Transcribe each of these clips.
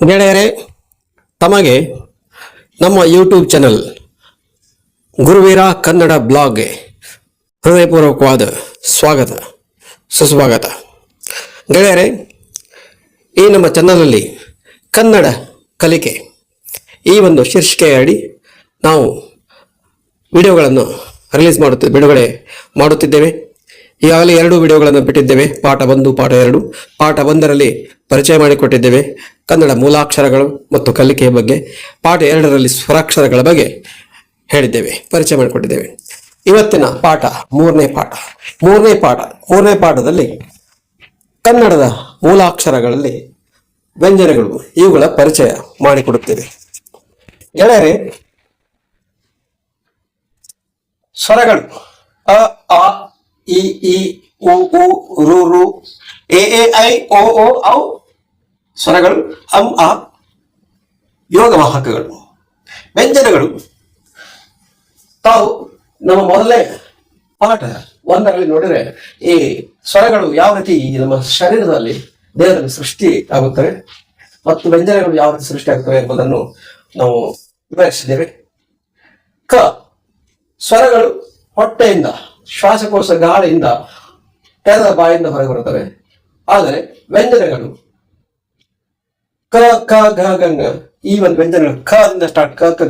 ಗೆಳೆಯರೇ ತಮಗೆ ನಮ್ಮ ಯೂಟ್ಯೂಬ್ ಚಾನಲ್ ಗುರುವೀರ ಕನ್ನಡ ಬ್ಲಾಗ್ಗೆ ಹೃದಯಪೂರ್ವಕವಾದ ಸ್ವಾಗತ, ಸುಸ್ವಾಗತ. ಗೆಳೆಯರೆ ಈ ನಮ್ಮ ಚಾನಲಲ್ಲಿ ಕನ್ನಡ ಕಲಿಕೆ, ಈ ಒಂದು ಶೀರ್ಷಿಕೆಯಡಿ ನಾವು ವಿಡಿಯೋಗಳನ್ನು ರಿಲೀಸ್ ಮಾಡುತ್ತ, ಬಿಡುಗಡೆ ಮಾಡುತ್ತಿದ್ದೇವೆ. ಈಗಾಗಲೇ ಎರಡು ವಿಡಿಯೋಗಳನ್ನು ಬಿಟ್ಟಿದ್ದೇವೆ. ಪಾಠ ಒಂದು, ಪಾಠ ಎರಡು. ಪಾಠ ಒಂದರಲ್ಲಿ ಪರಿಚಯ ಮಾಡಿಕೊಟ್ಟಿದ್ದೇವೆ. ಕನ್ನಡ ಮೂಲಾಕ್ಷರಗಳು ಮತ್ತು ಕಲಿಕೆಯ ಬಗ್ಗೆ ಪಾಠ ಎರಡರಲ್ಲಿ ಸ್ವರಾಕ್ಷರಗಳ ಬಗ್ಗೆ ಹೇಳಿದ್ದೇವೆ, ಪರಿಚಯ ಮಾಡಿಕೊಟ್ಟಿದ್ದೇವೆ. ಇವತ್ತಿನ ಪಾಠ, ಮೂರನೇ ಪಾಠ. ಮೂರನೇ ಪಾಠ, ಮೂರನೇ ಪಾಠದಲ್ಲಿ ಕನ್ನಡದ ಮೂಲಾಕ್ಷರಗಳಲ್ಲಿ ವ್ಯಂಜನಗಳು, ಇವುಗಳ ಪರಿಚಯ ಮಾಡಿಕೊಡುತ್ತೇವೆ. ಗೆಳೆಯರೇ, ಸ್ವರಗಳು ಅ, ಆ, ಇ ಇ, ಉ ರು ರು ಎ, ಐ, ಓ ಓ, ಔ ಸ್ವರಗಳು, ಅಂ, ಆ ಯೋಗವಾಹಕಗಳು ವ್ಯಂಜನಗಳು. ತಾವು ನಮ್ಮ ಮೊದಲೇ ಪಾಠ ಒಂದರಲ್ಲಿ ನೋಡಿದರೆ ಈ ಸ್ವರಗಳು ಯಾವ ರೀತಿ ನಮ್ಮ ಶರೀರದಲ್ಲಿ ದೇಹದಲ್ಲಿ ಸೃಷ್ಟಿ ಆಗುತ್ತವೆ ಮತ್ತು ವ್ಯಂಜನಗಳು ಯಾವ ರೀತಿ ಸೃಷ್ಟಿ ಆಗ್ತವೆ ಎಂಬುದನ್ನು ನಾವು ವಿವರಿಸಿದ್ದೇವೆ. ಕ, ಸ್ವರಗಳು ಹೊಟ್ಟೆಯಿಂದ, ಶ್ವಾಸಕೋಶ ಗಾಳಿಯಿಂದ, ತೆರೆದ ಬಾಯಿಂದ ಹೊರಗೆ ಬರುತ್ತವೆ. ಆದರೆ ವ್ಯಂಜನಗಳು ಕ ಕ, ಗ ಗ, ಂಗ. ಈ ಒಂದು ವ್ಯಂಜನಗಳು ಕ ಇಂದ ಸ್ಟಾರ್ಟ್ ಕ ಕ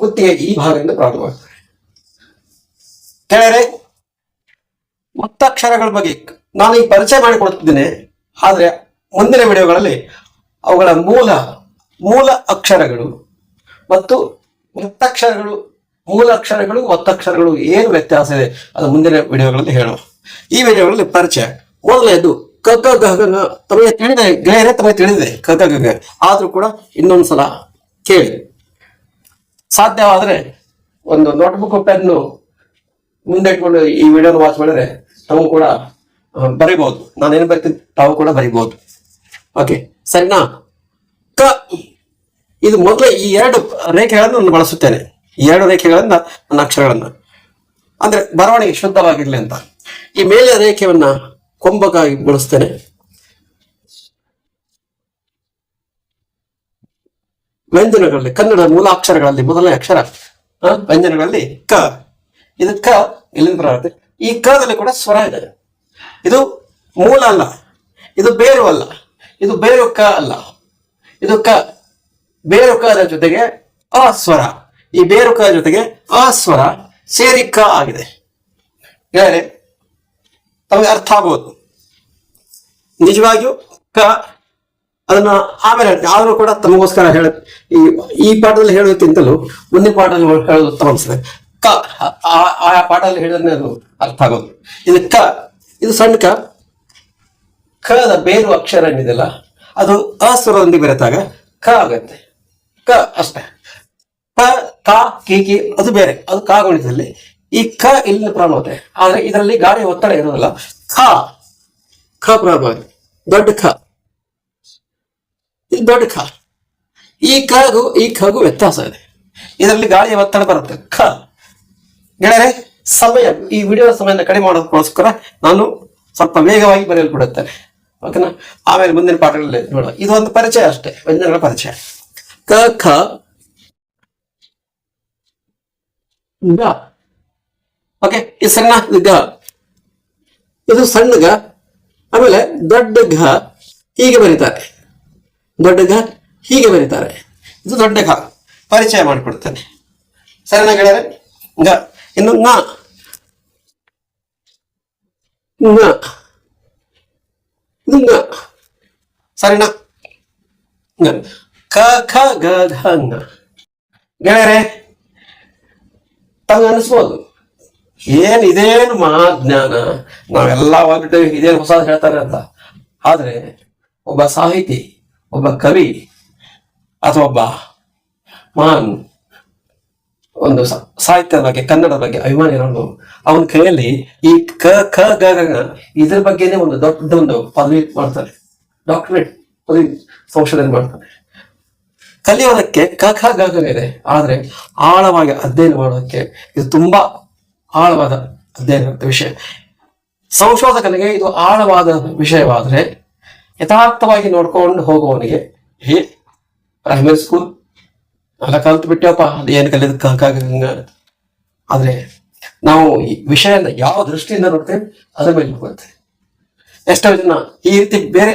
ಕುತ್ತಿಗೆ ಈ ಭಾಗದಿಂದ ಪ್ರಾರಂಭವಾಗುತ್ತೆ ಕೆಳಗಡೆ ಒತ್ತಕ್ಷರಗಳ ಬಗ್ಗೆ ನಾನು ಈ ಪರಿಚಯ ಮಾಡಿಕೊಡ್ತಿದ್ದೇನೆ, ಆದರೆ ಮುಂದಿನ ವಿಡಿಯೋಗಳಲ್ಲಿ ಅವುಗಳ ಮೂಲ ಮೂಲ ಅಕ್ಷರಗಳು ಮತ್ತು ಒತ್ತಕ್ಷರಗಳು ಮೂಲ ಅಕ್ಷರಗಳು ಒತ್ತಕ್ಷರಗಳು ಏನು ವ್ಯತ್ಯಾಸ ಇದೆ ಅದು ಮುಂದಿನ ವಿಡಿಯೋಗಳಲ್ಲಿ ಹೇಳುವ ಈ ವಿಡಿಯೋಗಳಲ್ಲಿ ಪರಿಚಯ. ಮೊದಲನೇದು ಕ ಕ ಗ ಗ ಗ ತಮಗೆ ತಿಳಿದೆ, ಗೆಳೆಯರೇ ತಮಗೆ ತಿಳಿದಿದೆ ಕ ಕ ಗ ಗ ಆದ್ರೂ ಕೂಡ ಇನ್ನೊಂದ್ಸಲ ಕೇಳಿ. ಸಾಧ್ಯವಾದರೆ ಒಂದು ನೋಟ್ಬುಕ್ ಪೆನ್ನು ಮುಂದೆ ಇಟ್ಕೊಂಡು ಈ ವಿಡಿಯೋನ ವಾಚ್ ಮಾಡಿದ್ರೆ ತಾವು ಕೂಡ ಬರಿಬಹುದು ನಾನೇನು ಬರ್ತೀನಿ? ತಾವು ಕೂಡ ಬರಿಬಹುದು ಓಕೆ ಸರಿನಾ? ಕ, ಇದು ಮೊದಲೇ ಈ ಎರಡು ರೇಖೆಗಳನ್ನು ನಾನು ಬಳಸುತ್ತೇನೆ. ಎರಡು ರೇಖೆಗಳಿಂದ ನನ್ನ ಅಕ್ಷರಗಳನ್ನ. ಅಂದ್ರೆ ಬರವಣಿಗೆ ಶುದ್ಧವಾಗಿರ್ಲಿ ಅಂತ. ಈ ಮೇಲಿನ ರೇಖೆಯನ್ನ ಕೊಂಬಗಾಗಿ ಬಳಸ್ತೇನೆ. ವ್ಯಂಜನಗಳಲ್ಲಿ ಕನ್ನಡ ಮೂಲ ಅಕ್ಷರಗಳಲ್ಲಿ ಮೊದಲನೇ ಅಕ್ಷರ ವ್ಯಂಜನಗಳಲ್ಲಿ ಕ. ಇದು ಕ, ಇಲ್ಲಿಂದ ಬರುತ್ತೆ ಈ ಕದಲ್ಲಿ ಕೂಡ ಸ್ವರ ಇದೆ. ಇದು ಮೂಲ ಅಲ್ಲ, ಇದು ಬೇರು ಅಲ್ಲ, ಇದು ಬೇರು ಕ ಅಲ್ಲ. ಇದು ಕ, ಬೇರು ಕದ ಜೊತೆಗೆ ಅ ಸ್ವರ. ಈ ಬೇರು ಕ ಜೊತೆಗೆ ಅ ಸ್ವರ ಸೇರಿ ಕ ಆಗಿದೆ. ತಮಗೆ ಅರ್ಥ ಆಗ್ಬೋದು ನಿಜವಾಗಿಯೂ ಕ, ಅದನ್ನ ಆಮೇಲೆ ಹೇಳ್ತೀನಿ ಆದರೂ ಕೂಡ ತಮಗೋಸ್ಕರ ಹೇಳ, ಈ ಈ ಪಾಠದಲ್ಲಿ ಹೇಳೋದಕ್ಕಿಂತಲೂ ಮುಂದಿನ ಪಾಠದಲ್ಲಿ ಹೇಳೋದು ಉತ್ತಮ ಅನ್ಸುತ್ತೆ. ಕ, ಆ- ಪಾಠದಲ್ಲಿ ಹೇಳಿದ್ರೆ ಅದು ಅರ್ಥ ಆಗೋದು. ಇದು ಕ, ಇದು ಸಣ್ಣ ಕ. ಕದ ಬೇರು ಅಕ್ಷರ ಏನಿದೆಯಲ್ಲ, ಅದು ಅಸ್ವರದೊಂದಿಗೆ ಬೆರೆತಾಗ ಕ ಆಗತ್ತೆ. ಕ ಅಷ್ಟೇ. ಕ ಕ, ಕಿ ಕಿ, ಅದು ಬೇರೆ. ಅದು ಕ ಗಣಿತದಲ್ಲಿ ಈ ಕ ಇಲ್ಲಿ ಪ್ರಾಣ ಆದ್ರೆ ಇದರಲ್ಲಿ ಗಾಳಿ ಒತ್ತಡ ಇರೋದಿಲ್ಲ ಖ ಖ ಆಗುತ್ತೆ ದೊಡ್ಡ ಖ. ಇದು ದೊಡ್ಡ ಖ. ಈ ಖಗೂ, ಈ ಖಗು ವ್ಯತ್ಯಾಸ ಇದೆ. ಇದರಲ್ಲಿ ಗಾಳಿಯ ಒತ್ತಡ ಬರುತ್ತೆ. ಖ. ಗೆಳೆಯರೆ, ಸಮಯ, ಈ ವಿಡಿಯೋ ಸಮಯನ ಕಡಿಮೆ ಮಾಡೋದಕ್ಕೋಸ್ಕರ ನಾನು ಸ್ವಲ್ಪ ವೇಗವಾಗಿ ಬರೆಯಲು ಬಿಡುತ್ತೇನೆ ಓಕೆನಾ? ಆಮೇಲೆ ಮುಂದಿನ ಪಾಠಗಳಲ್ಲಿ ನೋಡುವ ಇದು ಒಂದು ಪರಿಚಯ ಅಷ್ಟೇ. ವ್ಯಂಜನಗಳ ಪರಿಚಯ. ಕ, ಖ. ಓಕೆ, ಇದು ಸಣ್ಣ ಗ. ಇದು ಸಣ್ಣ ಗ. ಆಮೇಲೆ ದೊಡ್ಡ ಘ ಹೀಗೆ ಬರೀತಾರೆ. ದೊಡ್ಡ ಘ ಹೀಗೆ ಬರೀತಾರೆ. ಇದು ದೊಡ್ಡ ಘ. ಪರಿಚಯ ಮಾಡಿಕೊಡ್ತೇನೆ. ಸರಿನಾ ಗೆಳೆಯರೆ ಗ ಇನ್ನು ನ. ನ. ಇದು ನ. ಸರಿನಾ ಗ ಕ, ಖ ಗ ಘ ಂಗ ಗೆಳೆಯರೆ ತಮಗೆ ಅನಿಸ್ಬೋದು. ಏನ್ ಇದೇನು ಮಹಾಜ್ಞಾನ? ನಾವೆಲ್ಲ ಹೊರಟು ಇದೇನು ಹೊಸ ಹೇಳ್ತಾರೆ ಅಂತ. ಆದ್ರೆ ಒಬ್ಬ ಸಾಹಿತಿ, ಒಬ್ಬ ಕವಿ ಅಥವಾ ಒಬ್ಬ ಮಹಾನ್ ಒಂದು ಸಾಹಿತ್ಯದ ಬಗ್ಗೆ, ಕನ್ನಡದ ಬಗ್ಗೆ ಅಭಿಮಾನಿ ಇರೋನು ಅವನ ಕೈಯಲ್ಲಿ ಈ ಕ ಖ ಗ ಇದ್ರ ಬಗ್ಗೆನೇ ಒಂದು ದೊಡ್ಡ ಒಂದು ಪದವಿ ಮಾಡ್ತಾರೆ. ಡಾಕ್ಟರೇಟ್ ಪದವಿ ಸಂಶೋಧನೆ ಮಾಡ್ತಾರೆ. ಕಲಿಯೋದಕ್ಕೆ ಕ ಖ ಗ ಇದೆ. ಆದ್ರೆ ಆಳವಾಗಿ ಅಧ್ಯಯನ ಮಾಡೋದಕ್ಕೆ ಇದು ತುಂಬಾ ಆಳವಾದ ಅಧ್ಯಯನ ವಿಷಯ. ಸಂಶೋಧಕನಿಗೆ ಇದು ಆಳವಾದ ವಿಷಯವಾದರೆ ಯಥಾರ್ಥವಾಗಿ ನೋಡ್ಕೊಂಡು ಹೋಗುವವನಿಗೆ ಹೇ ಪ್ರೈಮರಿ ಸ್ಕೂಲ್ ಅಲ್ಲ ಕಲ್ತು ಬಿಟ್ಟೆಪ್ಪ ಅದು ಏನು ಕಲಿಯೋದು ಆದರೆ ನಾವು ಈ ವಿಷಯನ ಯಾವ ದೃಷ್ಟಿಯಿಂದ ನೋಡ್ತೇವೆ, ಅದ್ರ ಮೇಲೆ ಹೋಗುತ್ತೆ ಎಷ್ಟೋ ಜನ ಈ ರೀತಿ ಬೇರೆ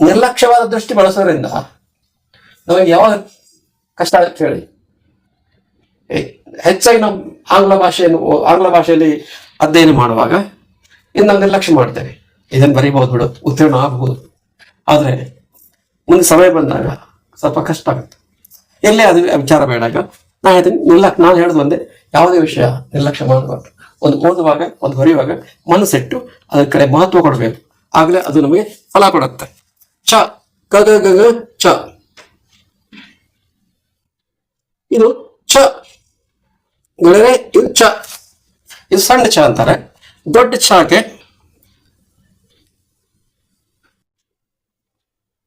ನಿರ್ಲಕ್ಷ್ಯವಾದ ದೃಷ್ಟಿ ಬಳಸೋದ್ರಿಂದ ನಮಗೆ ಯಾವಾಗ ಕಷ್ಟ ಆಗುತ್ತೆ ಹೇಳಿ? ಹೆಚ್ಚಾಗಿ ನಾವು ಆಂಗ್ಲ ಭಾಷೆಯನ್ನು ಆಂಗ್ಲ ಭಾಷೆಯಲ್ಲಿ ಅಧ್ಯಯನ ಮಾಡುವಾಗ ಇನ್ನು ನಾವು ನಿರ್ಲಕ್ಷ್ಯ ಮಾಡ್ತೇವೆ. ಇದನ್ನು ಬರೀಬಹುದು ಬಿಡು, ಉತ್ತೀರ್ಣ ಆಗಬಹುದು. ಆದರೆ ಮುಂದೆ ಸಮಯ ಬಂದಾಗ ಸ್ವಲ್ಪ ಕಷ್ಟ ಆಗುತ್ತೆ. ಎಲ್ಲೇ ಅದು ವಿಚಾರ ಬೇಡಾಗ ನಾ ಹೇಳ್ತೀನಿ ನಿರ್ಲಕ್ಷ್ಯ ನಾನು ಹೇಳೋದು ಒಂದೇ, ಯಾವುದೇ ವಿಷಯ ನಿರ್ಲಕ್ಷ್ಯ ಮಾಡಬಾರ್ದು. ಒಂದು ಓದುವಾಗ, ಒಂದು ಬರೆಯುವಾಗ ಮನಸ್ಸಿಟ್ಟು ಅದರ ಕಡೆ ಮಹತ್ವ ಕೊಡಬೇಕು. ಆಗಲೇ ಅದು ನಮಗೆ ಫಲ ಕೊಡುತ್ತೆ. ಚ ಗ, ಚ. ಇದು ಚ ಗೆಳೆಯರೆ ಇದು ಚ ಇದು ಸಣ್ಣ ಚ ಅಂತಾರೆ. ದೊಡ್ಡ ಚಾಕೆ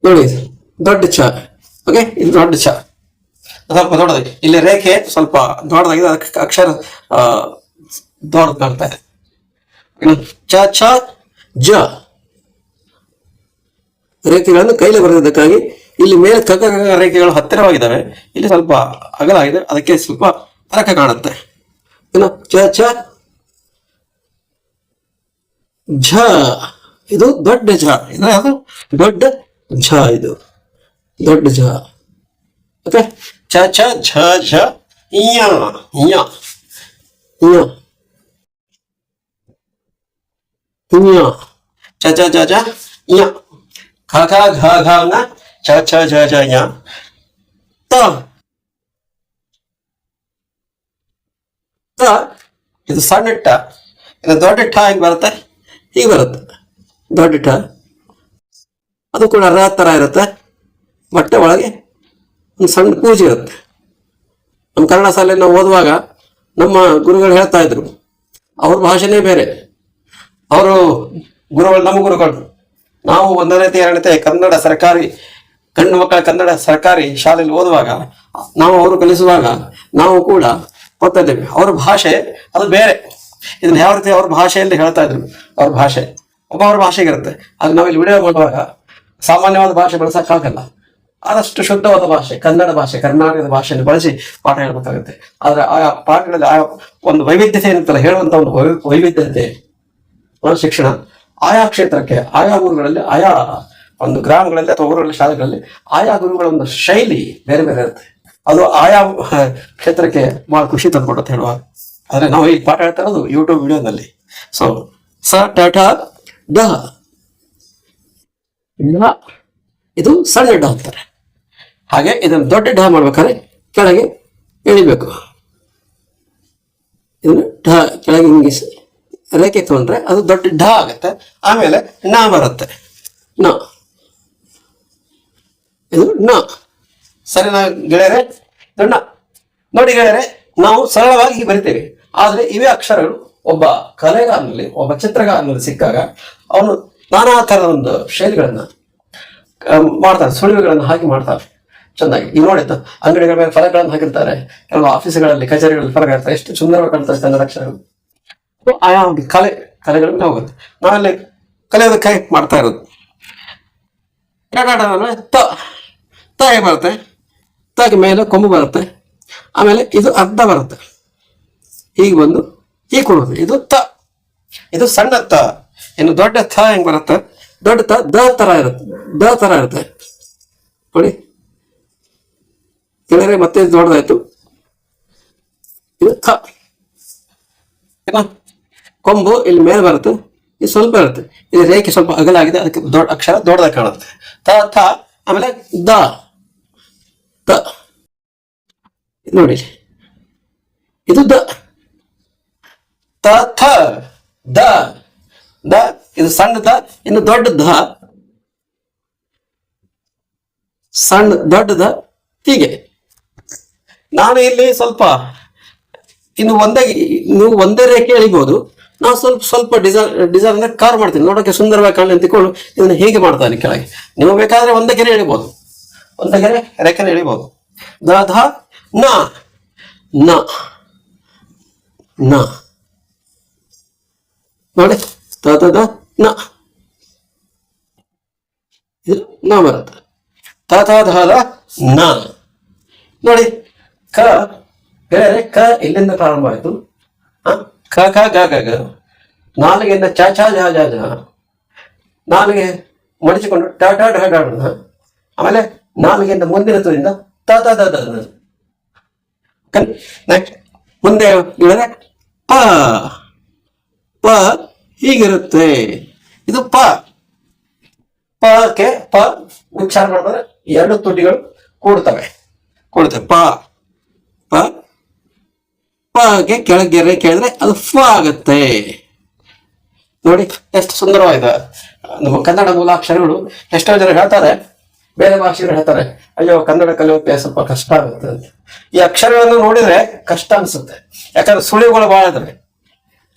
ನೋಡಿ, ದೊಡ್ಡ ಚ. ಓಕೆ ಇದು ದೊಡ್ಡ ಚ. ಸ್ವಲ್ಪ ದೊಡ್ಡದು ಇಲ್ಲಿ ರೇಖೆ ಸ್ವಲ್ಪ ದೊಡ್ಡದಾಗಿದೆ, ಅದಕ್ಕೆ ಅಕ್ಷರ ದೊಡ್ಡದು ಕಾಣ್ತಾ ಇದೆ. ಚ ಚ, ಜ. ರೇಖೆಗಳನ್ನು ಕೈಲಿ ಬರೆದಿದ್ದಕ್ಕಾಗಿ ಇಲ್ಲಿ ಮೇಲೆ ಕಗ್ಗ ರೇಖೆಗಳು ಹತ್ತಿರವಾಗಿದ್ದಾವೆ. ಇಲ್ಲಿ ಸ್ವಲ್ಪ ಅಗಲ ಆಗಿದೆ ಅದಕ್ಕೆ ಸ್ವಲ್ಪ ಫರಕ ಕಾಣುತ್ತೆ ಇನ್ನು ಚ ಚ ಝ ಇದು ದೊಡ್ಡ ಝ ಇದು ಯಾವುದು ದೊಡ್ಡ ಝ ಇದು ದೊಡ್ಡ ಝ ಓಕೆ ಚ ಚ ಝ ಝ ಇಯ ಇಯ ಇಯ ಇಯ ಚ ಚ ಚ ಚ ಇಯ ಖ ಖ ಘ ಘ ನ ಚ ಚ ಝ ಝ ಯ ತ ತ ಇದು ಸಣ್ಣ ಟ ಇದು ದೊಡ್ಡ ಠ ಹೆಂಗ್ ಬರುತ್ತೆ? ಹೀಗೆ ಬರುತ್ತೆ. ದೊಡ್ಡ ಠ. ಅದು ಕೂಡ ರ ಥರ ಇರುತ್ತೆ. ಬಟ್ಟೆ ಒಳಗೆ ಒಂದು ಸಣ್ಣ ಪೂಜೆ ಇರುತ್ತೆ. ನಮ್ಮ ಕನ್ನಡ ಶಾಲೆಯಲ್ಲಿ ನಾವು ಓದುವಾಗ ನಮ್ಮ ಗುರುಗಳು ಹೇಳ್ತಾ ಇದ್ರು. ಅವ್ರ ಭಾಷೆನೇ ಬೇರೆ. ಅವರು ಗುರುಗಳು ನಮ್ಮ ಗುರುಗಳು. ನಾವು ಒಂದನೇತೆ ಎರಡನೇತೆ ಕನ್ನಡ ಸರ್ಕಾರಿ, ಗಂಡು ಮಕ್ಕಳ ಕನ್ನಡ ಸರ್ಕಾರಿ ಶಾಲೆಯಲ್ಲಿ ಓದುವಾಗ ನಾವು ಅವರು ಕಲಿಸುವಾಗ ನಾವು ಕೂಡ ಓದ್ತಾ ಇದ್ದೇವೆ ಅವ್ರ ಭಾಷೆ ಅದು ಬೇರೆ. ಇದನ್ನ ಯಾವ ರೀತಿ ಅವ್ರ ಭಾಷೆಯಲ್ಲಿ ಹೇಳ್ತಾ ಇದ್ರು ಅವ್ರ ಭಾಷೆ. ಒಬ್ಬ ಭಾಷೆಗೆ ಇರುತ್ತೆ ಅದು ನಾವಿಲ್ಲಿ ವಿಡಿಯೋ ಮಾಡುವಾಗ ಸಾಮಾನ್ಯವಾದ ಭಾಷೆ ಬಳಸಕ್ಕಾಗಲ್ಲ. ಆದಷ್ಟು ಶುದ್ಧವಾದ ಭಾಷೆ, ಕನ್ನಡ ಭಾಷೆ, ಕರ್ನಾಟಕದ ಭಾಷೆಯನ್ನು ಬಳಸಿ ಪಾಠ ಹೇಳ್ಬೇಕಾಗುತ್ತೆ. ಆದ್ರೆ ಆಯಾ ಪಾಠಗಳಲ್ಲಿ ಆಯಾ ಒಂದು ವೈವಿಧ್ಯತೆ ಏನಂತಲ್ಲ, ಹೇಳುವಂತ ಒಂದು ವೈವಿಧ್ಯತೆ ಆ ಶಿಕ್ಷಣ, ಆಯಾ ಕ್ಷೇತ್ರಕ್ಕೆ, ಆಯಾ ಊರುಗಳಲ್ಲಿ, ಆಯಾ ಒಂದು ಗ್ರಾಮಗಳಲ್ಲಿ ಅಥವಾ ಊರುಗಳಲ್ಲಿ ಶಾಲೆಗಳಲ್ಲಿ ಆಯಾ ಗುರುಗಳ ಒಂದು ಶೈಲಿ ಬೇರೆ ಬೇರೆ ಇರುತ್ತೆ. ಅದು ಆಯಾ ಕ್ಷೇತ್ರಕ್ಕೆ ಬಹಳ ಖುಷಿ ತಂದ್ಕೊಡುತ್ತೆ ಹೇಳುವ. ಆದ್ರೆ ನಾವು ಈಗ ಪಾಠ ಹೇಳ್ತಾ ಇರೋದು ಯೂಟ್ಯೂಬ್ ವಿಡಿಯೋದಲ್ಲಿ ಸೊ ಸ ಟಾಟಾ ಡ. ಡ. ಇದು ಸಣ್ಣ ಡ ಅಂತಾರೆ. ಹಾಗೆ ಇದನ್ನು ದೊಡ್ಡ ಢ ಮಾಡ್ಬೇಕಾದ್ರೆ ಕೆಳಗೆ ಎಳಿಬೇಕು. ಇದನ್ನು ಢ ಕೆಳಗೆ ಹಿಂಗೆ ರೇಖೆ ತಗೊಂಡ್ರೆ ಅದು ದೊಡ್ಡ ಢ ಆಗುತ್ತೆ. ಆಮೇಲೆ ನ ಬರುತ್ತೆ. ನ. ಇದು ನ. ಸರಿ ನಾ ಗೆಳೆಯರೆ ಇದು ನೋಡಿ ಗೆಳೆಯರೆ ನಾವು ಸರಳವಾಗಿ ಬರಿತೇವೆ ಆದ್ರೆ ಇವೇ ಅಕ್ಷರಗಳು ಒಬ್ಬ ಕಲೆಗಾರನಲ್ಲಿ ಒಬ್ಬ ಚಿತ್ರಗಾರನಲ್ಲಿ ಸಿಕ್ಕಾಗ ಅವನು ನಾನಾ ಥರದ ಒಂದು ಶೈಲಿಗಳನ್ನ ಮಾಡ್ತಾರೆ ಸುಳಿವುಗಳನ್ನು ಹಾಕಿ ಮಾಡ್ತಾರೆ ಚೆನ್ನಾಗಿ ಈಗ ನೋಡಿದ್ದು ಅಂಗಡಿಗಳ ಮೇಲೆ ಫಲಗಳನ್ನು ಹಾಕಿರ್ತಾರೆ ಕೆಲವು ಆಫೀಸ್ಗಳಲ್ಲಿ ಕಚೇರಿಗಳಲ್ಲಿ ಫಲಕ ಇರ್ತಾರೆ ಎಷ್ಟು ಸುಂದರವಾಗಿ ಕಾಣ್ತಾರೆ ಕನ್ನಡ ಅಕ್ಷರಗಳು ಆಯಾ ಒಂದು ಕಲೆ ಕಲೆಗಳ ಹೋಗುತ್ತೆ ನಾವಲ್ಲಿ ಕಲಿಯೋದಕ್ಕೆ ಮಾಡ್ತಾ ಇರೋದು ತ ತ ಹೇಗೆ ಬರುತ್ತೆ ತಗೆ ಮೇಲೆ ಕೊಂಬು ಬರುತ್ತೆ. ಆಮೇಲೆ ಇದು ಅರ್ಧ ಬರುತ್ತೆ. ಹೀಗೆ ಬಂದು ಈ ಕೊಡೋದು. ಇದು ತ. ಇದು ಸಣ್ಣ ತ. ಇನ್ನು ದೊಡ್ಡ ತ ಹೆಂಗ್ ಬರುತ್ತೆ? ದೊಡ್ಡ ತ ದ ತರ ಇರುತ್ತೆ. ದ ತರ ಇರುತ್ತೆ. ನೋಡಿ. ಕೆಳಗೆ ಮತ್ತೆ ದೊಡ್ಡದಾಯ್ತು ಇದು ಏನ? ಕೊಂಬು ಇಲ್ಲಿ ಮೇಲೆ ಬರುತ್ತೆ. ಇದು ಸ್ವಲ್ಪ ಇರುತ್ತೆ. ಇದು ರೇಖೆ ಸ್ವಲ್ಪ ಅಗಲ ಆಗಿದೆ ಅದಕ್ಕೆ ದೊಡ್ಡ ಅಕ್ಷರ ದೊಡ್ಡದಾಗಿ ಕಾಣುತ್ತೆ. ತ, ಥ, ಆಮೇಲೆ ದ. ದ. ನೋಡಿ. ಇದು ದ. ತ, ಥ, ದ. ದ, ಇದು ಸಣ್ಣ ದ, ಇನ್ನು ದೊಡ್ಡ ದ ಸಣ್ಣ, ದೊಡ್ಡ ದ, ಹೀಗೆ. ನಾನು ಇಲ್ಲಿ ಸ್ವಲ್ಪ, ಇನ್ನು ಒಂದೇ ನೀವು ಒಂದೇ ರೇಖೆ ಎಳಿಬಹುದು ನಾವು ಸ್ವಲ್ಪ ಸ್ವಲ್ಪ ಡಿಸೈನ್ ಡಿಸೈನ್ ಅಂದ್ರೆ ಕಾರ್ ಮಾಡ್ತೀನಿ. ನೋಡೋಕೆ ಸುಂದರವಾಗಿ ಕಾಣಲಿ ಅಂತ ತಿಳ್ಕೊಂಡು ಇದನ್ನ ಹೀಗೆ ಮಾಡ್ತಾನೆ ಕೆಳಗೆ. ನೀವು ಬೇಕಾದ್ರೆ ಒಂದೇ ಕೆರೆ ಎಳಿಬಹುದು ಒಂದೇ ಕೆರೆ ರೇಖೆ ಎಳಿಬಹುದು ದ, ಧ, ನ. ನ. ನ. ನೋಡಿ. ತ ತ ತ ನ. ಇದು ನ ಬರುತ್ತೆ. ತ ತ ಧ ದ ನ. ನೋಡಿ. ಕ ಹೇಳಿದ್ರೆ ಕ ಇಲ್ಲಿಂದ ಪ್ರಾರಂಭ ಆಯ್ತು. ಕ ಕ, ಗ ಗ ಗ. ನಾಲಿಗೆಯಿಂದ ಚ ಜಾ ಜ ಜ ಜ ನಾಲಿಗೆ ಮಡಿಚಿಕೊಂಡು ಟ ಟ ಢ ಢ. ಆಮೇಲೆ ನಾಲಿಗೆಯಿಂದ ಮುಂದಿನ ತ ತ next. ಮುಂದೆ ಹೇಳಿದ್ರೆ ಪ. ಪ ಹೀಗಿರುತ್ತೆ. ಇದು ಪ. ಪಕ್ಕೆ ಪ ಉಚ್ಚಾರ ಮಾಡಿದ್ರೆ ಎರಡು ತುಟಿಗಳು ಕೂಡ್ತವೆ. ಕೂಡುತ್ತೆ ಪ. ಪ. ಪಗೆ ಕೆಳಗೆರೆ ಕೇಳಿದ್ರೆ ಅದು ಫ ಆಗುತ್ತೆ. ನೋಡಿ, ಎಷ್ಟು ಸುಂದರವಾಗಿದೆ. ನಮ್ಮ ಕನ್ನಡ ಮೂಲಾಕ್ಷರಗಳು ಎಷ್ಟೋ ಜನ ಹೇಳ್ತಾರೆ ಬೇರೆ ಭಾಷೆಗಳು ಹೇಳ್ತಾರೆ, ಅಯ್ಯೋ, ಕನ್ನಡ ಕಲಿಯೋಕೆ ಸ್ವಲ್ಪ ಕಷ್ಟ ಆಗುತ್ತೆ ಅಂತ. ಈ ಅಕ್ಷರಗಳನ್ನು ನೋಡಿದ್ರೆ ಕಷ್ಟ ಅನ್ಸುತ್ತೆ. ಯಾಕಂದ್ರೆ ಸುಳಿವುಗಳು ಬಹಳ ಇದಾವೆ.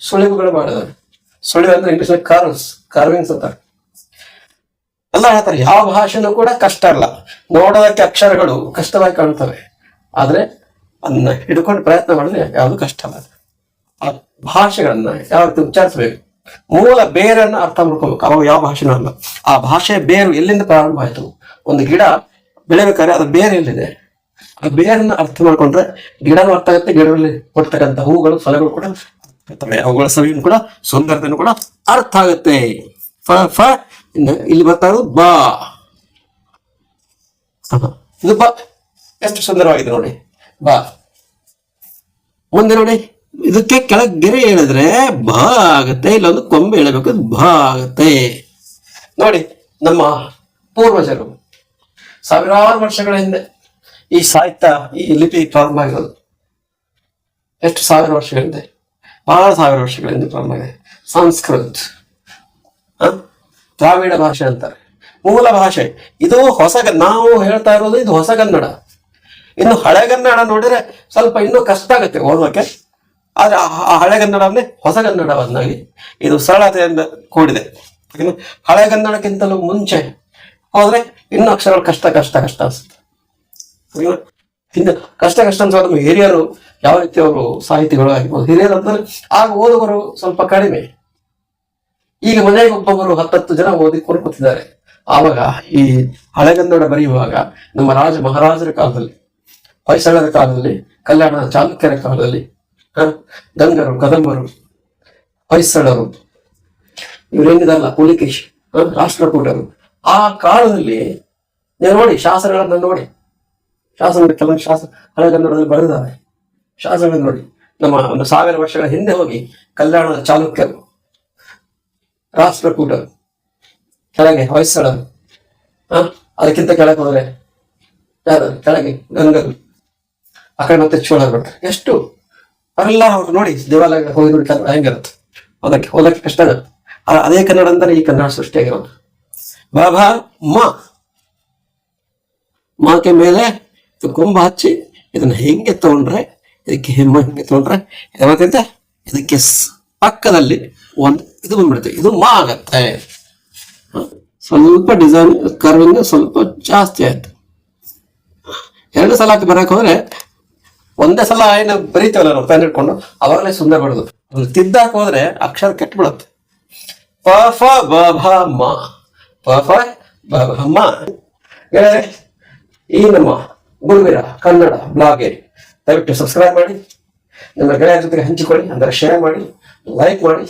ಸುಳಿವುಗಳು ಬಹಳ ಇದಾವೆ. ಸುಳಿವು ಅಂದ್ರೆ ಇಂಗ್ಲಿಷ್ ಕಾರ್ವ್ಸ್ ಕಾರ್ವಿಂಗ್ಸ್ ಅಂತಾರೆ ಎಲ್ಲ ಹೇಳ್ತಾರೆ, ಯಾವ ಭಾಷೆನೂ ಕೂಡ ಕಷ್ಟ ಅಲ್ಲ. ನೋಡೋದಕ್ಕೆ ಅಕ್ಷರಗಳು ಕಷ್ಟವಾಗಿ ಕಾಣ್ತವೆ. ಆದ್ರೆ ಅದನ್ನ ಹಿಡ್ಕೊಂಡು ಪ್ರಯತ್ನ ಮಾಡಿದ್ರೆ ಯಾವುದು ಕಷ್ಟ ಅಲ್ಲ. ಆ ಭಾಷೆಗಳನ್ನ ಯಾವತ್ತು ಉಚ್ಚಾರಿಸ್ಬೇಕು ಉಚ್ಚಾರಿಸಬೇಕು? ಮೂಲ ಬೇರನ್ನ ಅರ್ಥ ಮಾಡ್ಕೋಬೇಕು. ಅವಾಗ ಯಾವ ಭಾಷೆನೂ ಅಲ್ಲ. ಆ ಭಾಷೆ ಬೇರು ಎಲ್ಲಿಂದ ಪ್ರಾರಂಭ ಆಯಿತು? ಒಂದು ಗಿಡ ಬೆಳಿಬೇಕಾದ್ರೆ ಅದು ಬೇರೆ ಎಲ್ಲಿದೆ? ಆ ಬೇರನ್ನ ಅರ್ಥ ಮಾಡ್ಕೊಂಡ್ರೆ ಗಿಡನೂ ಅರ್ಥ ಆಗುತ್ತೆ, ಗಿಡದಲ್ಲಿ ಕೊಡ್ತಕ್ಕಂಥ ಹೂಗಳು, ಫಲಗಳು ಕೂಡ. ಅವುಗಳ ಸವಿಯನ್ನು ಕೂಡ ಸುಂದರತೆಯನ್ನು ಕೂಡ ಅರ್ಥ ಆಗುತ್ತೆ. ಫ ಫ ಇಲ್ಲಿ ಬರ್ತಾ ಇರೋದು ಬಾ. ಇದು ಬಾ. ಎಷ್ಟು ಸುಂದರವಾಗಿದೆ ನೋಡಿ. ಬಾ. ಮುಂದೆ ನೋಡಿ. ಇದಕ್ಕೆ ಕೆಳಗೆ ಗೆರೆ ಹೇಳಿದ್ರೆ ಬ ಆಗುತ್ತೆ, ಇಲ್ಲೊಂದು ಕೊಂಬೆ ಹೇಳಬೇಕು ಭ ಆಗುತ್ತೆ. ನೋಡಿ, ನಮ್ಮ ಪೂರ್ವಜರು ಸಾವಿರಾರು ವರ್ಷಗಳ ಹಿಂದೆ ಈ ಸಾಹಿತ್ಯ, ಈ ಲಿಪಿ ಪ್ರಾರಂಭ ಆಗಿರೋದು. ಎಷ್ಟು ಸಾವಿರ ವರ್ಷಗಳಿಂದ ಬಹಳ ಸಾವಿರ ವರ್ಷಗಳಿಂದ ಪ್ರಾರಂಭ ಆಗಿದೆ. ಸಂಸ್ಕೃತ್? ದ್ರಾವಿಡ ಭಾಷೆ ಅಂತಾರೆ. ಮೂಲ ಭಾಷೆ. ಇದು ಹೊಸ ನಾವು ಹೇಳ್ತಾ ಇರೋದು ಇದು ಹೊಸ ಕನ್ನಡ. ಇನ್ನು ಹಳೆಗನ್ನಡ ನೋಡಿದ್ರೆ ಸ್ವಲ್ಪ ಇನ್ನೂ ಕಷ್ಟ ಆಗುತ್ತೆ ಓದೋಕೆ ಆದ್ರೆ ಆ- ಹಳೆಗನ್ನಡವನ್ನೇ ಹೊಸಗನ್ನಡವನ್ನಾಗಿ ಇದು ಸರಳತೆಯಿಂದ ಕೂಡಿದೆ. ಹಳೆಗನ್ನಡಕ್ಕಿಂತಲೂ ಮುಂಚೆ ಹೋದ್ರೆ ಇನ್ನೂ ಅಕ್ಷರಗಳು ಕಷ್ಟ ಕಷ್ಟ ಕಷ್ಟ ಅನ್ಸುತ್ತೆ. ಇನ್ನು ಕಷ್ಟ ಕಷ್ಟ ಅನ್ಸೋದು ನಮ್ಮ ಹಿರಿಯರು ಯಾವ ರೀತಿ ಅವರು ಸಾಹಿತಿಗಳು ಆಗಿರ್ಬೋದು, ಹಿರಿಯರು ಅಂತಂದ್ರೆ ಆಗ ಓದುವರು ಸ್ವಲ್ಪ ಕಡಿಮೆ. ಈಗ ಮನೆಗೆ ಒಬ್ಬೊಬ್ಬರು ಹತ್ತತ್ತು ಜನ ಓದಿ ಕೂತಿದ್ದಾರೆ ಆವಾಗ ಈ ಹಳೆಗನ್ನಡ ಬರೆಯುವಾಗ ನಮ್ಮ ರಾಜ ಮಹಾರಾಜರ ಕಾಲದಲ್ಲಿ, ಹೊಯ್ಸಳರ ಕಾಲದಲ್ಲಿ ಕಲ್ಯಾಣ ಚಾಲುಕ್ಯರ ಕಾಲದಲ್ಲಿ ಗಂಗರು, ಕದಂಬರು ಹೊಯ್ಸಳರು ಇವರೇನಿದಲ್ಲ, ಪುಲಿಕೇಶ್ ರಾಷ್ಟ್ರಕೂಟರು. ಆ ಕಾಲದಲ್ಲಿ, ನೀವು ನೋಡಿ, ಶಾಸನಗಳನ್ನ ನೋಡಿ. ಶಾಸನ ಕೆಲವು ಶಾಸ ಹಳೆ ಕನ್ನಡದಲ್ಲಿ ಬರೆದಿದ್ದಾರೆ. ಶಾಸನಗಳನ್ನು ನೋಡಿ. ನಮ್ಮ ಒಂದು ಸಾವಿರ ವರ್ಷಗಳ ಹಿಂದೆ ಹೋಗಿ, ಕಲ್ಯಾಣದ ಚಾಲುಕ್ಯರು. ರಾಷ್ಟ್ರಕೂಟರು. ಕೆಳಗೆ ಹೊಯ್ಸಳರು? ಅದಕ್ಕಿಂತ ಕೆಳಗೆ ಹೋದ್ರೆ ಯಾರು? ಕೆಳಗೆ ಗಂಗರು. ಆ ಕಡೆ ಮತ್ತೆ ಚೋಳರು ಎಷ್ಟು ಅವರೆಲ್ಲ ಅವ್ರು ನೋಡಿ ದೇವಾಲಯ ಹೋಗಿ ಹೆಂಗಿರುತ್ತೆ? ಓದಕ್ಕೆ ಓದಕ್ಕೆ ಕಷ್ಟ ಆಗುತ್ತೆ. ಅದೇ ಕನ್ನಡ ಅಂತಾನೆ ಈ ಕನ್ನಡ ಸೃಷ್ಟಿಯಾಗಿರೋದು ಬಾಬಾ, ಮಾ. ಮಾಕೆ ಮೇಲೆ ಇದು ಹಚ್ಚಿ ಇದನ್ನ ಹೆಂಗೆ ತಗೊಂಡ್ರೆ, ಇದಕ್ಕೆ ಹೆಮ್ಮ ಹೆಂಗೆ ತಗೊಂಡ್ರೆ ಏನಾಗ್ತೈತೆ ಇದಕ್ಕೆ ಪಕ್ಕದಲ್ಲಿ ಒಂದು ಇದು ಬಂದ್ಬಿಡುತ್ತೆ. ಇದು ಮಾ ಆಗತ್ತೆ. ಸ್ವಲ್ಪ ಡಿಸೈನ್ ಕರ್ವಿಂಗ್ ಸ್ವಲ್ಪ ಜಾಸ್ತಿ ಆಯ್ತು. ಎರಡು ಸಲ ಬರಕ್ ಹೋದ್ರೆ ಒಂದೇ ಸಲ ಏನು ಬರೀತೀವಲ್ಲ ನಾವು ಪೆನ್ ಇಟ್ಕೊಂಡು ಅವಾಗಲೇ ಸುಂದರ ಬರೋದು. ತಿದ್ದಾಕ್ ಹೋದ್ರೆ ಅಕ್ಷರ ಕೆಟ್ಟು ಬಿಡುತ್ತೆ ಪ, ಫ, ಬ, ಭ, ಮ. ಪ, ಫ, ಬ, ಭ, ಮ. ಈ ನಮ್ಮ ಗುರುವಿರ ಕನ್ನಡ ಬ್ಲಾಗೇರಿ ದಯವಿಟ್ಟು ಸಬ್ಸ್ಕ್ರೈಬ್ ಮಾಡಿ. ನಿಮ್ಮ ಗೆಳೆಯರ ಜೊತೆಗೆ ಹಂಚಿಕೊಳ್ಳಿ, ಅಂದರೆ ಶೇರ್ ಮಾಡಿ ಲೈಕ್ ಮಾಡಿ,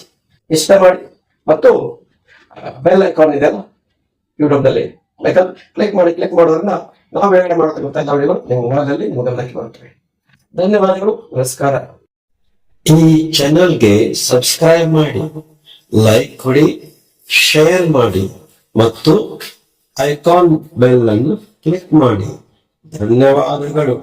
ಇಷ್ಟ ಮಾಡಿ. ಮತ್ತು ಬೆಲ್ ಐಕಾನ್ ಇದೆಯಲ್ಲ ಯೂಟ್ಯೂಬ್ನಲ್ಲಿ ಕ್ಲಿಕ್ ಮಾಡಿ ಕ್ಲಿಕ್ ಮಾಡೋದ್ರಿಂದ ನಾವು ಹೇಗೆ ಮಾಡ್ತಕ್ಕಂಥ ವಿಡಿಯೋಗಳು? ನಿಮ್ಮ ಮೊಬೈಲಲ್ಲಿ ನಿಮ್ಮ ಗಮನಕ್ಕೆ ಬರುತ್ತವೆ ಧನ್ಯವಾದಗಳು, ನಮಸ್ಕಾರ. ಈ ಚಾನೆಲ್ಗೆ ಸಬ್ಸ್ಕ್ರೈಬ್ ಮಾಡಿ ಲೈಕ್ ಕೊಡಿ ಶೇರ್ ಮಾಡಿ ಮತ್ತು ಐಕಾನ್ ಬೆಲ್ ಅನ್ನು ಕ್ಲಿಕ್ ಮಾಡಿ. ಧನ್ಯವಾದಗಳು.